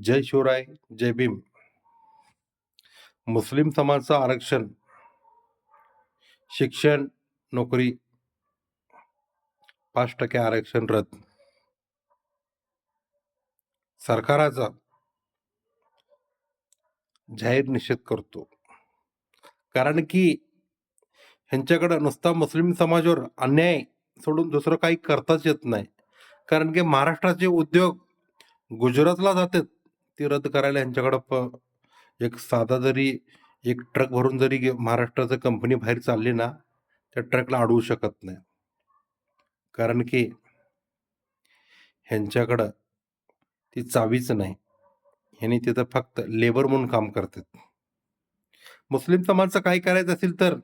जय शिवराय जय भीम. मुस्लिम समाजाचं आरक्षण. शिक्षण नोकरी. पाच टक्के आरक्षण रद्द. सरकाराचा. जाहीर निषेध करतो. कारण की ह्यांच्याकडं नुसता मुस्लिम समाजावर अन्याय सोडून दुसरं काही करताच येत नाही. कारण की महाराष्ट्राचे उद्योग गुजरातला जातात. ती रद्द करायला यांच्याकडं प एक साधा जरी एक ट्रक भरून जरी महाराष्ट्राचं कंपनी बाहेर चालली ना त्या ट्रकला अडवू शकत नाही. कारण की ह्यांच्याकडं ती चावीच नाही. ह्यांनी तिथं फक्त लेबर म्हणून काम करतात. मुस्लिम समाजचं काय करायचं असेल तर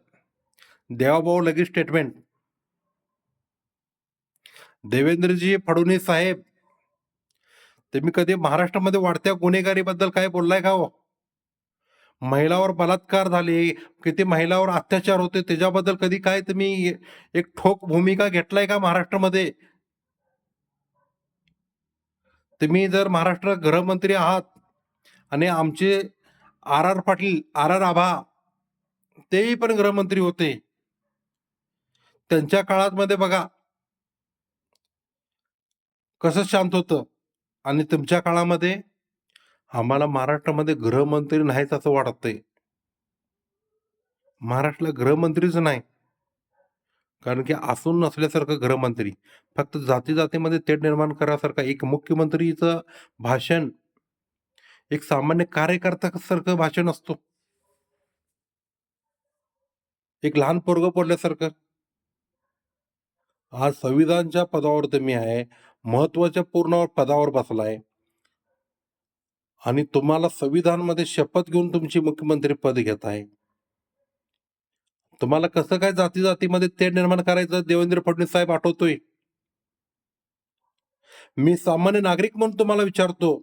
देवाभाऊ लगेच स्टेटमेंट देवेंद्रजी फडणवीस साहेब ते मी कधी महाराष्ट्रामध्ये वाढत्या गुन्हेगारीबद्दल काय बोललाय का हो? महिलावर बलात्कार झाले किती महिलावर अत्याचार होते त्याच्याबद्दल कधी काय तुम्ही एक ठोक भूमिका घेतलाय का महाराष्ट्रामध्ये? तुम्ही जर महाराष्ट्र गृहमंत्री आहात आणि आमचे R R Patil R R आभा तेही पण गृहमंत्री होते. त्यांच्या काळात मध्ये बघा कसं शांत होतं. आणि तुमच्या काळामध्ये आम्हाला महाराष्ट्रामध्ये गृहमंत्री नाहीच असं वाटतंय. महाराष्ट्राला गृहमंत्रीच नाही. कारण की असून नसल्यासारखं गृहमंत्री. फक्त जाती जातीमध्ये तेढ निर्माण करासारखं एक मुख्यमंत्रीचं भाषण एक सामान्य कार्यकर्ता सारखं भाषण असतो. एक लहान पोरग पडल्यासारखं. आज संविधानच्या पदावर तुम्ही आहे. महत्त्वाच्या पूर्ण पदावर बसलाय. आणि तुम्हाला संविधानमध्ये शपथ घेऊन तुमची मुख्यमंत्री पद घेत आहे. तुम्हाला कसं काय जाती जातीमध्ये तेढ निर्माण करायचं देवेंद्र फडणवीस साहेब आठवतोय? मी सामान्य नागरिक म्हणून तुम्हाला विचारतो.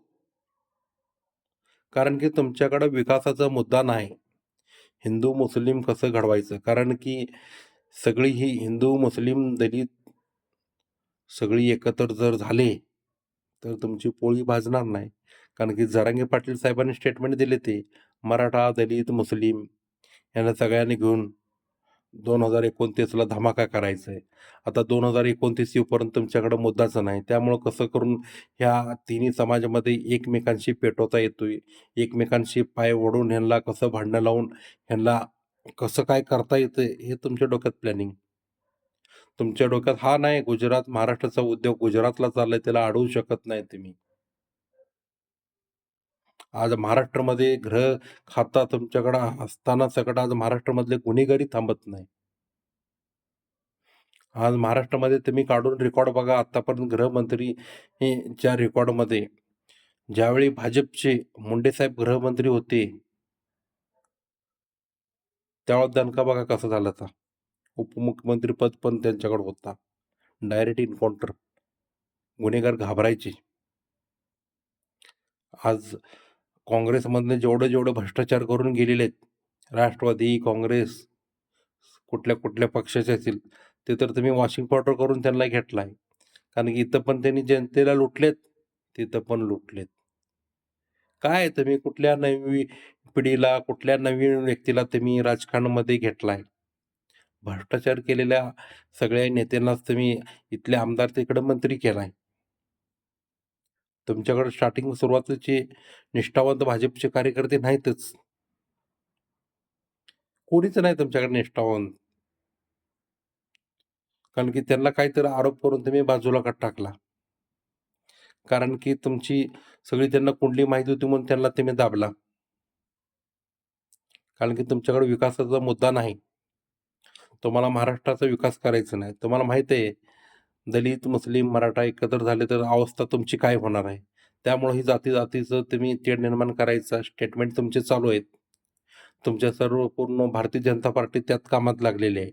कारण की तुमच्याकडे विकासाचा मुद्दा नाही. हिंदू मुस्लिम कसं घडवायचं? कारण की सगळी ही हिंदू मुस्लिम दलित सगळी एकत्र जर झाले तर तुमची पोळी भाजणार नाही. कारण की जरांगे पाटील साहेबांनी स्टेटमेंट दिले ते मराठा दलित मुस्लिम यांना सगळ्यांनी घेऊन दोन हजार एकोणतीसला धमाका करायचा आहे. आता दोन हजार एकोणतीस येऊपर्यंत तुमच्याकडं मुद्दाच नाही. त्यामुळं कसं करून ह्या तिन्ही समाजामध्ये एकमेकांशी पेटवता येतोय? एकमेकांशी पाय ओढून ह्यांना कसं भांडणं लावून ह्यांना कसं काय करता येतं हे तुमच्या डोक्यात प्लॅनिंग तुमच्या डोक्यात हा नाही गुजरात महाराष्ट्राचा उद्योग गुजरातला चाललाय त्याला अडवू शकत नाही तुम्ही. आज महाराष्ट्रामध्ये ग्रह खाता तुमच्याकडं असताना सगळं आज महाराष्ट्रामधले गुन्हेगारी थांबत नाही. आज महाराष्ट्रामध्ये तुम्ही काढून रेकॉर्ड बघा आतापर्यंत गृहमंत्री च्या रेकॉर्डमध्ये ज्यावेळी भाजपचे मुंडे साहेब गृहमंत्री होते त्यावेळेस दणका बघा कसं झाला उपमुख्यमंत्रीपद पण त्यांच्याकडे होता. डायरेक्ट इन्काउंटर गुन्हेगार घाबरायचे. आज काँग्रेसमधनं जेवढं जेवढं भ्रष्टाचार करून गेलेले आहेत राष्ट्रवादी काँग्रेस कुठल्या कुठल्या पक्षाचे असतील ते तर तुम्ही वॉशिंग पावडर करून त्यांना घेतला आहे कारण की इथं पण त्यांनी जनतेला लुटलेत तिथं पण लुटलेत. काय तुम्ही कुठल्या नवी पिढीला कुठल्या नवीन व्यक्तीला तुम्ही राजकारणामध्ये आहे भ्रष्टाचार केलेल्या सगळ्या नेत्यांनाच तुम्ही इथले आमदार तिकडे मंत्री केलाय. तुमच्याकडे स्टार्टिंग सुरुवातीचे निष्ठावंत भाजपचे कार्यकर्ते नाहीतच. कोणीच नाही तुमच्याकडे निष्ठावंत. कारण की त्यांना काहीतरी आरोप करून तुम्ही बाजूला कट टाकला. कारण की तुमची सगळी त्यांना कुंडली माहिती होती म्हणून त्यांना तुम्ही दाबला. कारण की तुमच्याकडे विकासाचा मुद्दा नाही. तुम्हाला महाराष्ट्राचा विकास करायचा नाही. तुम्हाला माहीत आहे दलित मुस्लिम मराठा एकत्र झाले तर अवस्था तुमची काय होणार आहे? त्यामुळे ही जाती जातीचं तुम्ही तेढ निर्माण करायचा स्टेटमेंट तुमचे चालू आहेत. तुमच्या सर्व पूर्ण भारतीय जनता पार्टी त्यात कामात लागलेली आहे.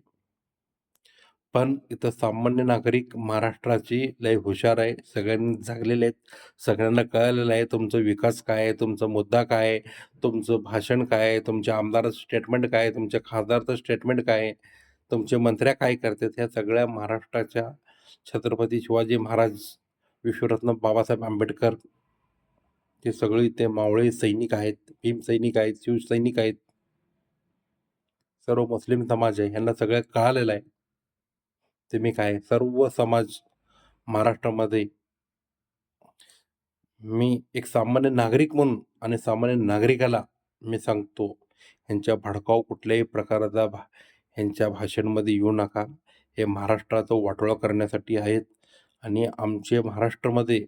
पण इथं सामान्य नागरिक महाराष्ट्राची लय हुशार आहे सगळ्यांनी जागलेले आहेत. सगळ्यांना कळलेलं आहे तुमचा विकास काय आहे तुमचा मुद्दा काय आहे तुमचं भाषण काय आहे तुमच्या आमदाराचं स्टेटमेंट काय आहे तुमच्या खासदारचं स्टेटमेंट काय आहे. तुमचे मंत्र्या काय करतात ह्या सगळ्या महाराष्ट्राच्या छत्रपती शिवाजी महाराज विश्वरत्न बाबासाहेब आंबेडकर ते सगळे ते मावळे सैनिक आहेत, भीम सैनिक आहेत, शिवसैनिक आहेत. सर्व मुस्लिम समाज आहे ह्यांना सगळ्या कळालेलं आहे. तुम्ही काय सर्व समाज महाराष्ट्रामध्ये मी एक सामान्य नागरिक म्हणून आणि सामान्य नागरिकाला मी सांगतो ह्यांच्या भडकाव कुठल्याही प्रकाराचा भा ह्यांच्या भाषणमध्ये येऊ नका. हे महाराष्ट्राचा वाटोळा करण्यासाठी आहेत आणि आमचे महाराष्ट्रामध्ये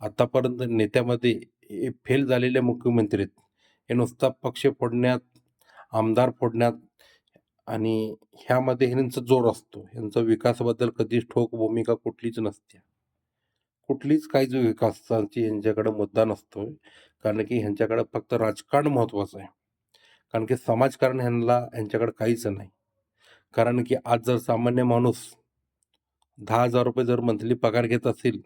आतापर्यंत नेत्यामध्ये फेल झालेले मुख्यमंत्री आहेत. हे नुसता पक्ष फोडण्यात, आमदार फोडण्यात आणि ह्यामध्ये ह्यांचा जोर असतो. ह्यांचा विकासाबद्दल कधीच ठोक भूमिका कुठलीच नसते. कुठलीच काही जो विकासाची ह्यांच्याकडे मुद्दा नसतो कारण की ह्यांच्याकडे फक्त राजकारण महत्त्वाचं आहे. कारण की समाजकारण ह्यांना ह्यांच्याकडे काहीच नाही. कारण की आज जर सामान्य माणूस ₹10,000 जर मंथली पगार घेत असेल,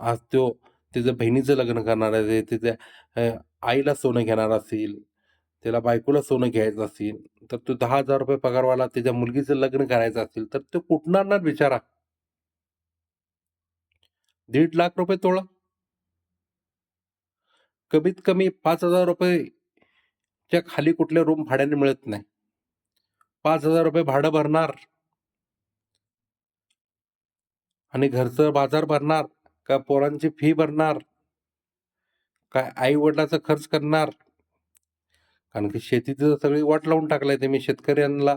आज तो त्याच्या बहिणीचं लग्न करणार आहे, त्याच्या आईला सोनं घेणार असेल, त्याला बायकोला सोनं घ्यायचं असेल, तर तो ₹10,000 पगारवाला त्याच्या मुलगीचं लग्न करायचं असेल, तर तो कुठणार ना बिचारा? दीड लाख रुपये तोळा. कमीत कमी ₹5,000 च्या खाली कुठल्या रूम भाड्याने मिळत नाही. ₹5,000 भाडं भरणार आणि घरचं बाजार भरणार, का पोरांची फी भरणार, काय आई-वडिलाचा खर्च करणार. कारण की शेतीचं सगळी वाट लावून टाकलाय तुम्ही शेतकऱ्यांना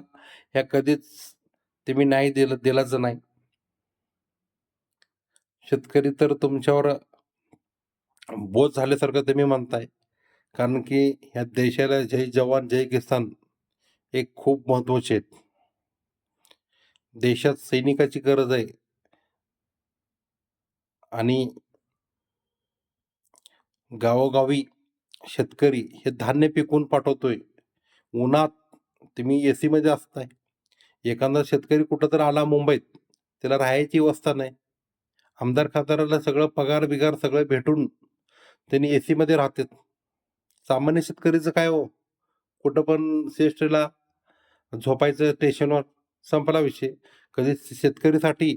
ह्या कधीच तुम्ही नाही दिलं दिलाच नाही. शेतकरी तर तुमच्यावर बोध झाल्यासारखं तुम्ही म्हणताय. कारण की ह्या देशाला जय जवान जय किसान हे खूप महत्त्वाचे आहेत. देशात सैनिकाची गरज आहे. आणि गावोगावी शेतकरी हे धान्य पिकवून पाठवतोय. उन्हात तुम्ही एसीमध्ये असताय. एखादा शेतकरी कुठं तर आला मुंबईत, त्याला राहायची व्यवस्था नाही. आमदार खासदाराला सगळं पगार-बिगार सगळं भेटून त्यांनी एसीमध्ये राहतात. सामान्य शेतकरीचं काय हो? कुठं पण सिएस्टीला झोपायचं स्टेशनवर, संपला विषय. कधी शेतकरीसाठी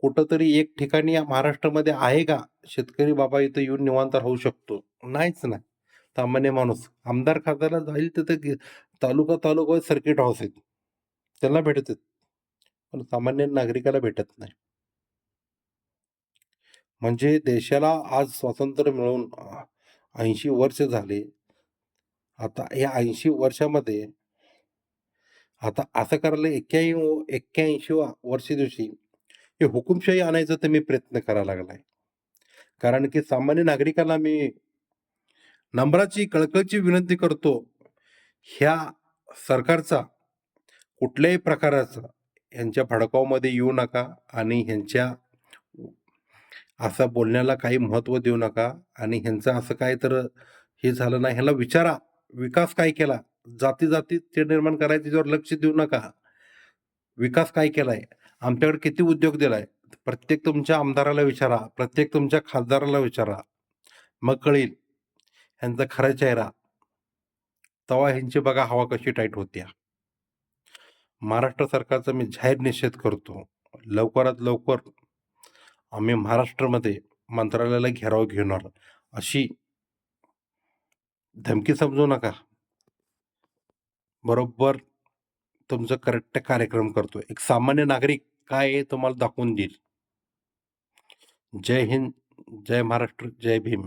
कुठंतरी एक ठिकाणी या महाराष्ट्रामध्ये आहे का, शेतकरी बाबा इथं येऊन निवांत राहू शकतो? नाहीच नाही. सामान्य माणूस आमदार खासदारला जाईल तिथं तालुका तालुका सर्किट हाऊस आहेत. त्यांना भेटत पण सामान्य नागरिकाला भेटत नाही. म्हणजे देशाला आज स्वातंत्र्य मिळून ऐंशी वर्ष झाले. आता या 80 वर्षामध्ये आता असं करायला 81 81व्या वर्षी दिवशी हे हुकुमशाही आणायचा मी प्रयत्न करायला लागलाय. कारण की सामान्य नागरिकाला मी नम्राची, कळकळची विनंती करतो, ह्या सरकारचा कुठल्याही प्रकाराचा ह्यांच्या भडकाऊमध्ये येऊ नका आणि ह्यांच्या असं बोलण्याला काही महत्त्व देऊ नका आणि ह्यांचं असं काय तर हे झालं नाही, ह्याला विचारा, विकास काय केला? जाती-जाती ते निर्माण करायचे त्याच्यावर लक्ष देऊ नका. विकास काय केलाय? आमच्याकडे किती उद्योग दिलाय? प्रत्येक तुमच्या आमदाराला विचारा, प्रत्येक तुमच्या खासदाराला विचारा. मग कळेल ह्यांचा खरा चेहरा. तवा ह्यांची बघा हवा कशी टाईट होत्या. महाराष्ट्र सरकारचा मी जाहीर निषेध करतो. लवकरात लवकर आम्ही महाराष्ट्रामध्ये मंत्रालयाला घेराव घेणार अशी धमकी समजू नका. बरोबर तुमचं करेक्ट कार्यक्रम करतो. एक सामान्य नागरिक काय आहे तुम्हाला दाखवून देईल. जय हिंद, जय महाराष्ट्र, जय भीम.